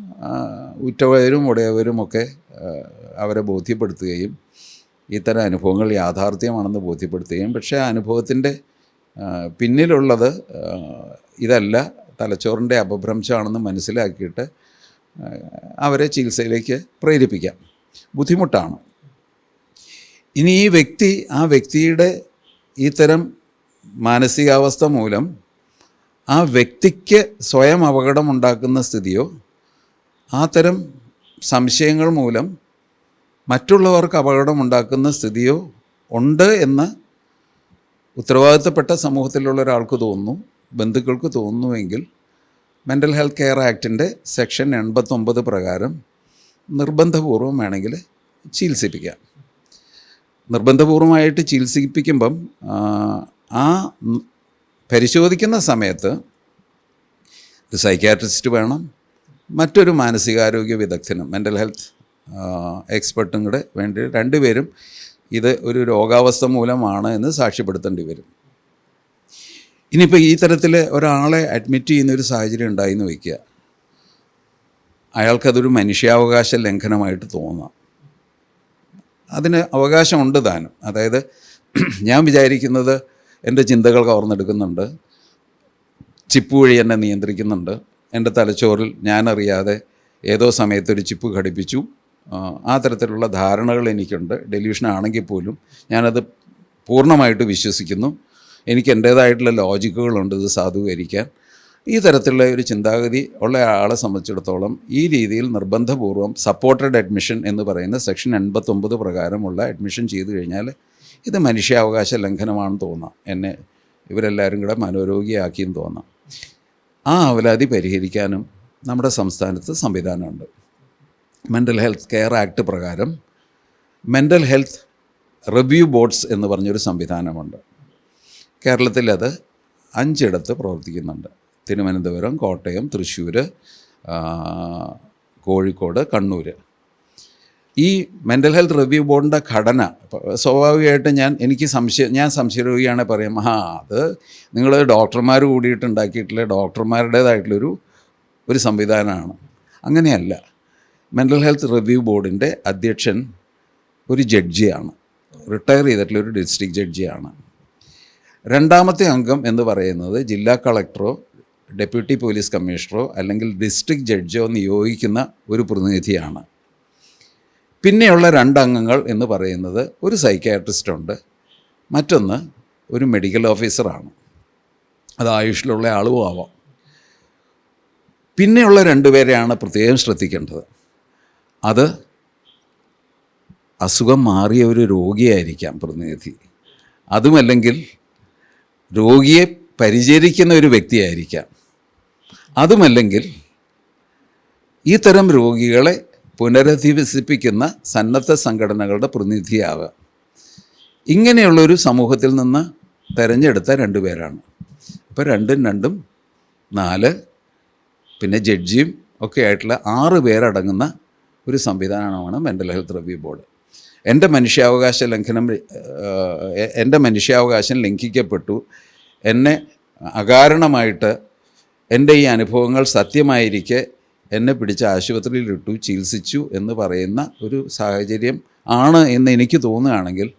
ഉറ്റവരും ഉടയവരും ഒക്കെ അവരെ ബോധ്യപ്പെടുത്തുകയും ഇത്തരം അനുഭവങ്ങൾ യാഥാർത്ഥ്യമാണെന്ന് ബോധ്യപ്പെടുത്തുകയും പക്ഷേ ആ അനുഭവത്തിന്റെ പിന്നിലുള്ളത് ഇതല്ല തലച്ചോറിന്റെ അപഭ്രംശമാണെന്ന് മനസ്സിലാക്കിയിട്ട് അവരെ ചികിത്സയിലേക്ക് പ്രേരിപ്പിക്കാം. ബുദ്ധിമുട്ടാണ്. ഇനി ഈ വ്യക്തി ആ വ്യക്തിയുടെ ഇത്തരം മാനസികാവസ്ഥ മൂലം ആ വ്യക്തിക്ക് സ്വയം അപകടമുണ്ടാക്കുന്ന സ്ഥിതിയോ ആ തരം സംശയങ്ങൾ മൂലം മറ്റുള്ളവർക്ക് അപകടമുണ്ടാക്കുന്ന സ്ഥിതിയോ ഉണ്ട് എന്ന് ഉത്തരവാദിത്തപ്പെട്ട സമൂഹത്തിലുള്ള ഒരാൾക്ക് തോന്നുന്നു ബന്ധുക്കൾക്ക് തോന്നുന്നുവെങ്കിൽ മെന്റൽ ഹെൽത്ത് കെയർ ആക്ടിന്റെ സെക്ഷൻ എൺപത്തൊമ്പത് പ്രകാരം നിർബന്ധപൂർവം വേണമെങ്കിൽ ചികിത്സിപ്പിക്കാം. നിർബന്ധപൂർവമായിട്ട് ചികിത്സിപ്പിക്കുമ്പം ആ, പരിശോധിക്കുന്ന സമയത്ത് ഒരു സൈക്യാട്രിസ്റ്റ് വേണം മറ്റൊരു മാനസികാരോഗ്യ വിദഗ്ധനും മെന്റൽ ഹെൽത്ത് എക്സ്പെർട്ടും കൂടെ വേണ്ടി രണ്ടുപേരും ഇത് ഒരു രോഗാവസ്ഥ മൂലമാണ് എന്ന് സാക്ഷ്യപ്പെടുത്തേണ്ടി വരും. ഇനിയിപ്പോൾ ഈ തരത്തിൽ ഒരാളെ അഡ്മിറ്റ് ചെയ്യുന്ന ഒരു സാഹചര്യം ഉണ്ടായിന്ന് വയ്ക്കുക. അയാൾക്കതൊരു മനുഷ്യാവകാശ ലംഘനമായിട്ട് തോന്നാം. അതിന് അവകാശമുണ്ട് താനും. അതായത് ഞാൻ വിചാരിക്കുന്നത് എന്റെ ചിന്തകൾ കവർന്നെടുക്കുന്നുണ്ട്. ചിപ്പ് വഴി എന്നെ നിയന്ത്രിക്കുന്നുണ്ട്. എന്റെ തലച്ചോറിൽ ഞാനറിയാതെ ഏതോ സമയത്തൊരു ചിപ്പ് ഘടിപ്പിച്ചു. ആ, തരത്തിലുള്ള ധാരണകൾ എനിക്കുണ്ട്. ഡെലിവിഷൻ ആണെങ്കിൽ പോലും ഞാനത് പൂർണമായിട്ട് വിശ്വസിക്കുന്നു. എനിക്ക് എന്റേതായിട്ടുള്ള ലോജിക്കുകളുണ്ട് ഇത് സാധൂകരിക്കാൻ. ഈ തരത്തിലുള്ള ഒരു ചിന്താഗതി ഉള്ള ആളെ സംബന്ധിച്ചിടത്തോളം ഈ രീതിയിൽ നിർബന്ധപൂർവം സപ്പോർട്ടഡ് അഡ്മിഷൻ എന്ന് പറയുന്ന സെക്ഷൻ എൺപത്തൊമ്പത് പ്രകാരമുള്ള അഡ്മിഷൻ ചെയ്തു കഴിഞ്ഞാൽ ഇത് മനുഷ്യാവകാശ ലംഘനമാണെന്ന് തോന്നാം. എന്നെ ഇവരെല്ലാവരും കൂടെ മനോരോഗിയാക്കിയെന്ന് തോന്നാം. ആ അവലാതി പരിഹരിക്കാനും നമ്മുടെ സംസ്ഥാനത്ത് സംവിധാനമുണ്ട്. മെന്റൽ ഹെൽത്ത് കെയർ ആക്ട് പ്രകാരം മെന്റൽ ഹെൽത്ത് റിവ്യൂ ബോർഡ്സ് എന്ന് പറഞ്ഞൊരു സംവിധാനമുണ്ട്. കേരളത്തിലത് അഞ്ചിടത്ത് പ്രവർത്തിക്കുന്നുണ്ട്. തിരുവനന്തപുരം കോട്ടയം തൃശ്ശൂർ കോഴിക്കോട് കണ്ണൂർ ഈ മെന്റൽ ഹെൽത്ത് റിവ്യൂ ബോർഡിന്റെ ഘടന സ്വാഭാവികമായിട്ട് ഞാൻ എനിക്ക് സംശയം ഞാൻ സംശയരോഗിയാണെങ്കിൽ പറയാം ആ അത് നിങ്ങൾ ഡോക്ടർമാർ കൂടിയിട്ട് ഉണ്ടാക്കിയിട്ടുള്ള ഡോക്ടർമാരുടേതായിട്ടുള്ളൊരു ഒരു സംവിധാനമാണ്. അങ്ങനെയല്ല. മെന്റൽ ഹെൽത്ത് റിവ്യൂ ബോർഡിന്റെ അധ്യക്ഷൻ ഒരു ജഡ്ജിയാണ്. റിട്ടയർ ചെയ്തിട്ടുള്ള ഒരു ഡിസ്ട്രിക്ട് ജഡ്ജിയാണ്. രണ്ടാമത്തെ അംഗം എന്ന് പറയുന്നത് ജില്ലാ കളക്ടറോ ഡെപ്യൂട്ടി പോലീസ് കമ്മീഷണറോ അല്ലെങ്കിൽ ഡിസ്ട്രിക്ട് ജഡ്ജോ നിയോഗിക്കുന്ന ഒരു പ്രതിനിധിയാണ്. പിന്നെയുള്ള രണ്ടംഗങ്ങൾ എന്ന് പറയുന്നത് ഒരു സൈക്യാട്രിസ്റ്റ് ഉണ്ട് മറ്റൊന്ന് ഒരു മെഡിക്കൽ ഓഫീസറാണ് അത് ആയുഷിലുള്ള ആളും ആവാം. പിന്നെയുള്ള രണ്ടുപേരെയാണ് പ്രത്യേകം ശ്രദ്ധിക്കേണ്ടത്. അത് അസുഖം മാറിയ ഒരു രോഗിയായിരിക്കാം പ്രതിനിധി. അതുമല്ലെങ്കിൽ രോഗിയെ പരിചരിക്കുന്ന ഒരു വ്യക്തിയായിരിക്കാം. അതുമല്ലെങ്കിൽ ഈ തരം രോഗികളെ പുനരധിവസിപ്പിക്കുന്ന സന്നദ്ധ സംഘടനകളുടെ പ്രതിനിധിയാവുക ഇങ്ങനെയുള്ളൊരു സമൂഹത്തിൽ നിന്ന് തിരഞ്ഞെടുത്ത രണ്ടു പേരാണ്. അപ്പോൾ രണ്ടും രണ്ടും നാല് പിന്നെ ജഡ്ജിയും ഒക്കെ ആയിട്ടുള്ള ആറ് പേരടങ്ങുന്ന ഒരു സംവിധാനമാണ് മെന്റൽ ഹെൽത്ത് റിവ്യൂ ബോർഡ്. എന്റെ മനുഷ്യാവകാശ ലംഘനം എന്റെ മനുഷ്യാവകാശം ലംഘിക്കപ്പെട്ടു. എന്നെ അകാരണമായിട്ട് എന്റെ ഈ അനുഭവങ്ങൾ സത്യമായിരിക്കെ എന്നെ പിടിച്ച് ആശുപത്രിയിലിട്ടു ചികിത്സിച്ചു എന്ന് പറയുന്ന ഒരു സാഹചര്യം ആണ് എന്ന് എനിക്ക് തോന്നുകയാണെങ്കിൽ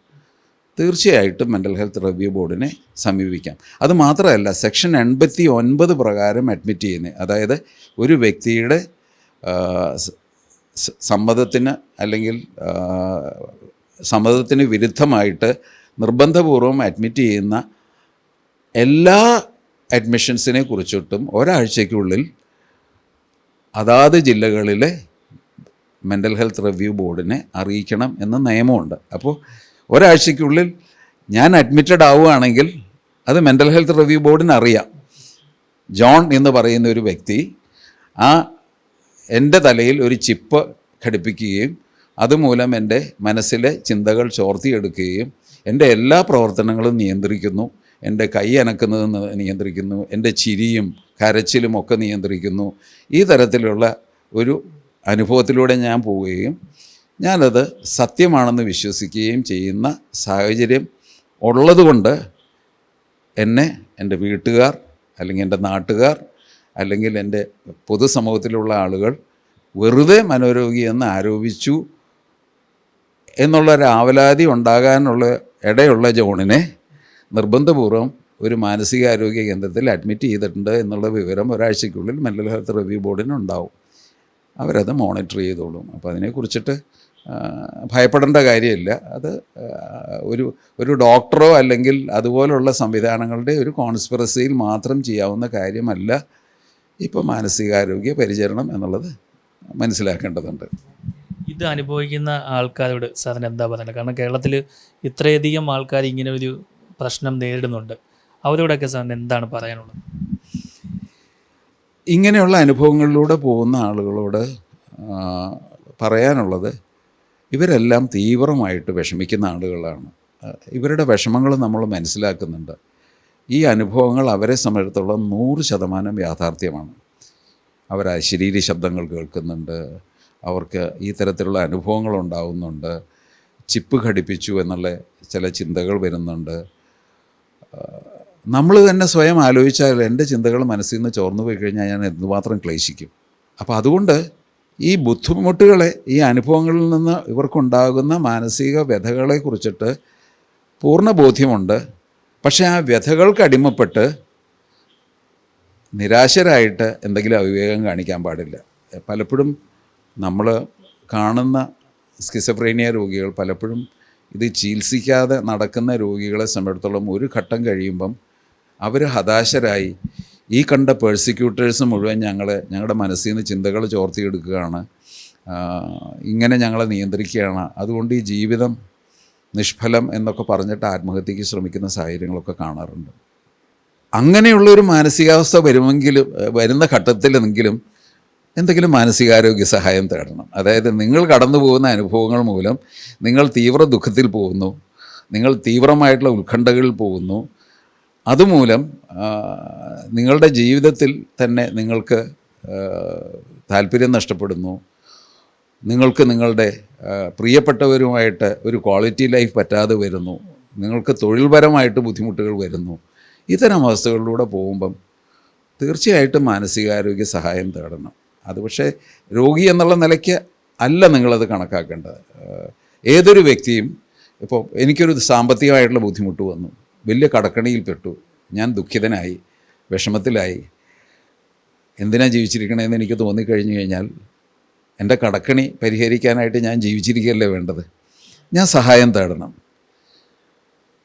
തീർച്ചയായിട്ടും മെന്റൽ ഹെൽത്ത് റിവ്യൂ ബോർഡിനെ സമീപിക്കാം. അത് മാത്രമല്ല സെക്ഷൻ എൺപത്തി ഒൻപത് പ്രകാരം അഡ്മിറ്റ് ചെയ്യുന്നത് അതായത് ഒരു വ്യക്തിയുടെ സമ്മതത്തിന് അല്ലെങ്കിൽ സമ്മതത്തിന് വിരുദ്ധമായിട്ട് നിർബന്ധപൂർവം അഡ്മിറ്റ് ചെയ്യുന്ന എല്ലാ അഡ്മിഷൻസിനെ കുറിച്ചിട്ടും ഒരാഴ്ചയ്ക്കുള്ളിൽ അതാത് ജില്ലകളിലെ മെന്റൽ ഹെൽത്ത് റിവ്യൂ ബോർഡിനെ അറിയിക്കണം എന്ന നിയമമുണ്ട്. അപ്പോൾ ഒരാഴ്ചയ്ക്കുള്ളിൽ ഞാൻ അഡ്മിറ്റഡ് ആവുകയാണെങ്കിൽ അത് മെന്റൽ ഹെൽത്ത് റിവ്യൂ ബോർഡിന് അറിയാം. ജോൺ എന്ന് പറയുന്ന ഒരു വ്യക്തി ആ എന്റെ തലയിൽ ഒരു ചിപ്പ് ഘടിപ്പിക്കുകയും അതുമൂലം എന്റെ മനസ്സിലെ ചിന്തകൾ ചോർത്തിയെടുക്കുകയും എന്റെ എല്ലാ പ്രവർത്തനങ്ങളും നിയന്ത്രിക്കുന്നു. എന്റെ കൈ അനക്കുന്നത് നിയന്ത്രിക്കുന്നു. എന്റെ ചിരിയും കരച്ചിലും ഒക്കെ നിയന്ത്രിക്കുന്നു. ഈ തരത്തിലുള്ള ഒരു അനുഭവത്തിലൂടെ ഞാൻ പോവുകയും ഞാനത് സത്യമാണെന്ന് വിശ്വസിക്കുകയും ചെയ്യുന്ന സാഹചര്യം ഉള്ളതുകൊണ്ട് എന്നെ എന്റെ വീട്ടുകാർ അല്ലെങ്കിൽ എന്റെ നാട്ടുകാർ അല്ലെങ്കിൽ എന്റെ പൊതുസമൂഹത്തിലുള്ള ആളുകൾ വെറുതെ മനോരോഗി എന്ന് ആരോപിച്ചു എന്നുള്ള ഒരു ആവലാതി ഉണ്ടാകാനുള്ള ഇടയുള്ള ജോണിനെ നിർബന്ധപൂർവം ഒരു മാനസികാരോഗ്യ കേന്ദ്രത്തിൽ അഡ്മിറ്റ് ചെയ്തിട്ടുണ്ട് എന്നുള്ള വിവരം ഒരാഴ്ചയ്ക്കുള്ളിൽ മെന്റൽ ഹെൽത്ത് റിവ്യൂ ബോർഡിന് ഉണ്ടാവും. അവരത് മോണിറ്റർ ചെയ്തോളും. അപ്പോൾ അതിനെക്കുറിച്ചിട്ട് ഭയപ്പെടേണ്ട കാര്യമില്ല. അത് ഒരു ഒരു ഡോക്ടറോ അല്ലെങ്കിൽ അതുപോലുള്ള സംവിധാനങ്ങളുടെ ഒരു കോൺസ്പിറസിയിൽ മാത്രം ചെയ്യാവുന്ന കാര്യമല്ല. ഇപ്പോൾ മാനസികാരോഗ്യ പരിചരണം എന്നുള്ളത് മനസ്സിലാക്കേണ്ടതുണ്ട്. ഇത് അനുഭവിക്കുന്ന ആൾക്കാരോട് സാധനം എന്താ പറയുന്നത്? കാരണം കേരളത്തിൽ ഇത്രയധികം ആൾക്കാർ ഇങ്ങനെ ഒരു പ്രശ്നം നേരിടുന്നുണ്ട്. അവരോടൊക്കെ സാറിന് എന്താണ് പറയാനുള്ളത്? ഇങ്ങനെയുള്ള അനുഭവങ്ങളിലൂടെ പോകുന്ന ആളുകളോട് പറയാനുള്ളത് ഇവരെല്ലാം തീവ്രമായിട്ട് വിഷമിക്കുന്ന ആളുകളാണ്. ഇവരുടെ വിഷമങ്ങൾ നമ്മൾ മനസ്സിലാക്കുന്നുണ്ട്. ഈ അനുഭവങ്ങൾ അവരെ സംബന്ധിച്ചിടത്തോളം നൂറ് ശതമാനം യാഥാർത്ഥ്യമാണ്. അവർ ശരീര ശബ്ദങ്ങൾ കേൾക്കുന്നുണ്ട്. അവർക്ക് ഈ തരത്തിലുള്ള അനുഭവങ്ങൾ ഉണ്ടാവുന്നുണ്ട് ചിപ്പ് ഘടിപ്പിച്ചു എന്നുള്ള ചില ചിന്തകൾ വരുന്നുണ്ട്. നമ്മൾ തന്നെ സ്വയം ആലോചിച്ചാൽ എന്റെ ചിന്തകൾ മനസ്സിൽ നിന്ന് ചോർന്നു പോയി കഴിഞ്ഞാൽ ഞാൻ എന്തുമാത്രം ക്ലേശിക്കും. അപ്പോൾ അതുകൊണ്ട് ഈ ബുദ്ധിമുട്ടുകളെ ഈ അനുഭവങ്ങളിൽ നിന്ന് ഇവർക്കുണ്ടാകുന്ന മാനസിക വ്യഥകളെ കുറിച്ചിട്ട് പൂർണ ബോധ്യമുണ്ട്. പക്ഷേ ആ വ്യഥകൾക്ക് അടിമപ്പെട്ട് നിരാശരായിട്ട് എന്തെങ്കിലും അവിവേകം കാണിക്കാൻ പാടില്ല. പലപ്പോഴും നമ്മൾ കാണുന്ന സ്കിസഫ്രീനിയ രോഗികൾ പലപ്പോഴും ഇത് ചികിത്സിക്കാതെ നടക്കുന്ന രോഗികളെ സംബന്ധിച്ചിടത്തോളം ഒരു ഘട്ടം കഴിയുമ്പം അവർ ഹതാശരായി. ഈ കണ്ട പേഴ്സിക്യൂട്ടേഴ്സ് മുഴുവൻ ഞങ്ങൾ ഞങ്ങളുടെ മനസ്സിൽ നിന്ന് ചിന്തകൾ ചോർത്തിയെടുക്കുകയാണ് ഇങ്ങനെ ഞങ്ങളെ നിയന്ത്രിക്കുകയാണ്. അതുകൊണ്ട് ഈ ജീവിതം നിഷ്ഫലം എന്നൊക്കെ പറഞ്ഞിട്ട് ആത്മഹത്യക്ക് ശ്രമിക്കുന്ന സാഹചര്യങ്ങളൊക്കെ കാണാറുണ്ട്. അങ്ങനെയുള്ളൊരു മാനസികാവസ്ഥ വരുമെങ്കിലും വരുന്ന ഘട്ടത്തിലെങ്കിലും എന്തെങ്കിലും മാനസികാരോഗ്യ സഹായം തേടണം. അതായത് നിങ്ങൾ കടന്നു പോകുന്ന അനുഭവങ്ങൾ മൂലം നിങ്ങൾ തീവ്ര ദുഃഖത്തിൽ പോകുന്നു നിങ്ങൾ തീവ്രമായിട്ടുള്ള ഉത്കണ്ഠകളിൽ പോകുന്നു. അതുമൂലം നിങ്ങളുടെ ജീവിതത്തിൽ തന്നെ നിങ്ങൾക്ക് താല്പര്യം നഷ്ടപ്പെടുന്നു. നിങ്ങൾക്ക് നിങ്ങളുടെ പ്രിയപ്പെട്ടവരുമായിട്ട് ഒരു ക്വാളിറ്റി ലൈഫ് പറ്റാതെ വരുന്നു. നിങ്ങൾക്ക് തൊഴിൽപരമായിട്ട് ബുദ്ധിമുട്ടുകൾ വരുന്നു. ഇത്തരം അവസ്ഥകളിലൂടെ പോകുമ്പം തീർച്ചയായിട്ടും മാനസികാരോഗ്യ സഹായം തേടണം. അത് പക്ഷേ രോഗി എന്നുള്ള നിലയ്ക്ക് അല്ല നിങ്ങളത് കണക്കാക്കേണ്ടത്. ഏതൊരു വ്യക്തിയും ഇപ്പോൾ എനിക്കൊരു സാമ്പത്തികമായിട്ടുള്ള ബുദ്ധിമുട്ട് വന്നു. വലിയ കടക്കണിയിൽ പെട്ടു. ഞാൻ ദുഃഖിതനായി വിഷമത്തിലായി. എന്തിനാ ജീവിച്ചിരിക്കണമെന്ന് എനിക്ക് തോന്നിക്കഴിഞ്ഞു കഴിഞ്ഞാൽ എന്റെ കടക്കണി പരിഹരിക്കാനായിട്ട് ഞാൻ ജീവിച്ചിരിക്കുകയല്ലേ വേണ്ടത്? ഞാൻ സഹായം തേടണം.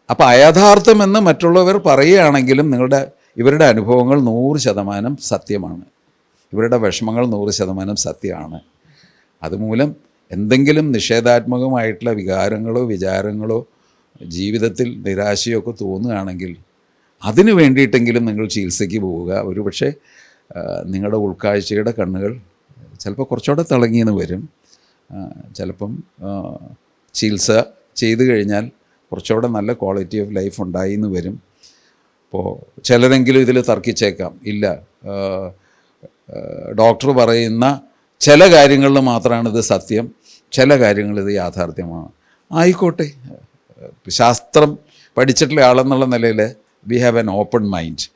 അപ്പോൾ അയാഥാർത്ഥ്യമെന്ന് മറ്റുള്ളവർ പറയുകയാണെങ്കിലും നിങ്ങളുടെ ഇവരുടെ അനുഭവങ്ങൾ നൂറ് ശതമാനം സത്യമാണ്. ഇവരുടെ വിഷമങ്ങൾ നൂറ് ശതമാനം സത്യമാണ്. അതുമൂലം എന്തെങ്കിലും നിഷേധാത്മകമായിട്ടുള്ള വികാരങ്ങളോ വിചാരങ്ങളോ ജീവിതത്തിൽ നിരാശയോ ഒക്കെ തോന്നുകയാണെങ്കിൽ അതിന് വേണ്ടിയിട്ടെങ്കിലും നിങ്ങൾ ചികിത്സയ്ക്ക് പോവുക. ഒരുപക്ഷെ നിങ്ങളുടെ ഉൾക്കാഴ്ചയുടെ കണ്ണുകൾ ചിലപ്പോൾ കുറച്ചുകൂടെ തിളങ്ങിയെന്ന് വരും. ചിലപ്പം ചികിത്സ ചെയ്തു കഴിഞ്ഞാൽ കുറച്ചുകൂടെ നല്ല ക്വാളിറ്റി ഓഫ് ലൈഫ് ഉണ്ടായി എന്ന് വരും. അപ്പോൾ ചിലരെങ്കിലും ഇതിൽ തർക്കിച്ചേക്കാം. ഇല്ല ഡോക്ടർ പറയുന്ന ചില കാര്യങ്ങളിൽ മാത്രമാണ് ഇത് സത്യം ചില കാര്യങ്ങൾ ഇത് യാഥാർത്ഥ്യമാണ്. ആയിക്കോട്ടെ. ശാസ്ത്രം പഠിച്ചിട്ടുള്ള ആളെന്നുള്ള നിലയിൽ we have an open mind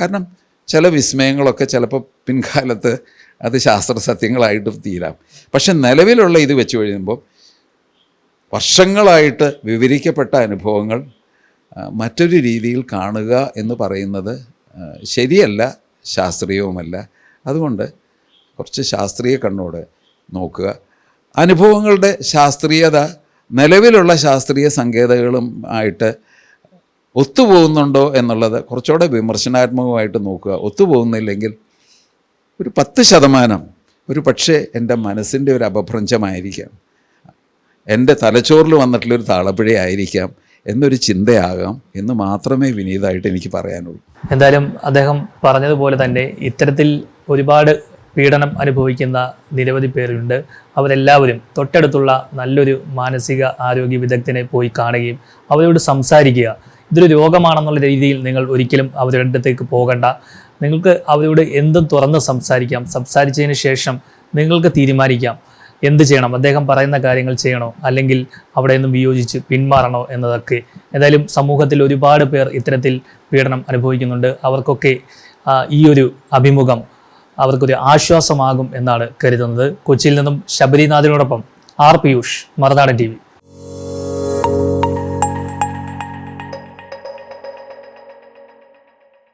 കാരണം ചില വിസ്മയങ്ങളൊക്കെ ചിലപ്പോൾ പിൻകാലത്ത് അത് ശാസ്ത്ര സത്യങ്ങളായിട്ട് തീരാം. പക്ഷെ നിലവിലുള്ള ഇത് വെച്ച് കഴിയുമ്പോൾ വർഷങ്ങളായിട്ട് വിവരിക്കപ്പെട്ട അനുഭവങ്ങൾ മറ്റൊരു രീതിയിൽ കാണുക എന്ന് പറയുന്നത് ശരിയല്ല ശാസ്ത്രീയവുമല്ല. അതുകൊണ്ട് കുറച്ച് ശാസ്ത്രീയ കണ്ണോടെ നോക്കുക. അനുഭവങ്ങളുടെ ശാസ്ത്രീയത നിലവിലുള്ള ശാസ്ത്രീയ സങ്കേതങ്ങളും ആയിട്ട് ഒത്തുപോകുന്നുണ്ടോ എന്നുള്ളത് കുറച്ചുകൂടെ വിമർശനാത്മകമായിട്ട് നോക്കുക. ഒത്തുപോകുന്നില്ലെങ്കിൽ ഒരു പത്ത് ശതമാനം ഒരു പക്ഷേ എന്റെ മനസ്സിന്റെ ഒരു അപഭ്രംശമായിരിക്കാം. എന്റെ തലച്ചോറിൽ വന്നിട്ടുള്ളൊരു താളപ്പിഴയായിരിക്കാം എന്നൊരു ചിന്തയാകാം എന്ന് മാത്രമേ വിനീതമായിട്ട് എനിക്ക് പറയാനുള്ളൂ. എന്തായാലും അദ്ദേഹം പറഞ്ഞതുപോലെ തന്നെ ഇത്തരത്തിൽ ഒരുപാട് പീഡനം അനുഭവിക്കുന്ന നിരവധി പേരുണ്ട്. അവരെല്ലാവരും തൊട്ടടുത്തുള്ള നല്ലൊരു മാനസിക ആരോഗ്യ വിദഗ്ധനെ പോയി കാണുകയും അവരോട് സംസാരിക്കുക. ഇതൊരു രോഗമാണെന്നുള്ള രീതിയിൽ നിങ്ങൾ ഒരിക്കലും അവരുടെ അടുത്തേക്ക് പോകണ്ട. നിങ്ങൾക്ക് അവരോട് എന്തും തുറന്ന് സംസാരിക്കാം. സംസാരിച്ചതിന് ശേഷം നിങ്ങൾക്ക് തീരുമാനിക്കാം. എന്ത് ചെയ്യണം? അദ്ദേഹം പറയുന്ന കാര്യങ്ങൾ ചെയ്യണോ? അല്ലെങ്കിൽ അവിടെ നിന്നും വിയോജിച്ച് പിന്മാറണോ എന്നതൊക്കെ. എന്തായാലും സമൂഹത്തിൽ ഒരുപാട് പേർ ഇത്തരത്തിൽ പീഡനം അനുഭവിക്കുന്നുണ്ട്. അവർക്കൊക്കെ ഈ ഒരു അഭിമുഖം അവർക്കൊരു ആശ്വാസമാകും എന്നാണ് കരുതുന്നത്. കൊച്ചിയിൽ നിന്നും ശബരിനാഥിനോടൊപ്പം ആർ പിയൂഷ് മറുനാടൻ ടി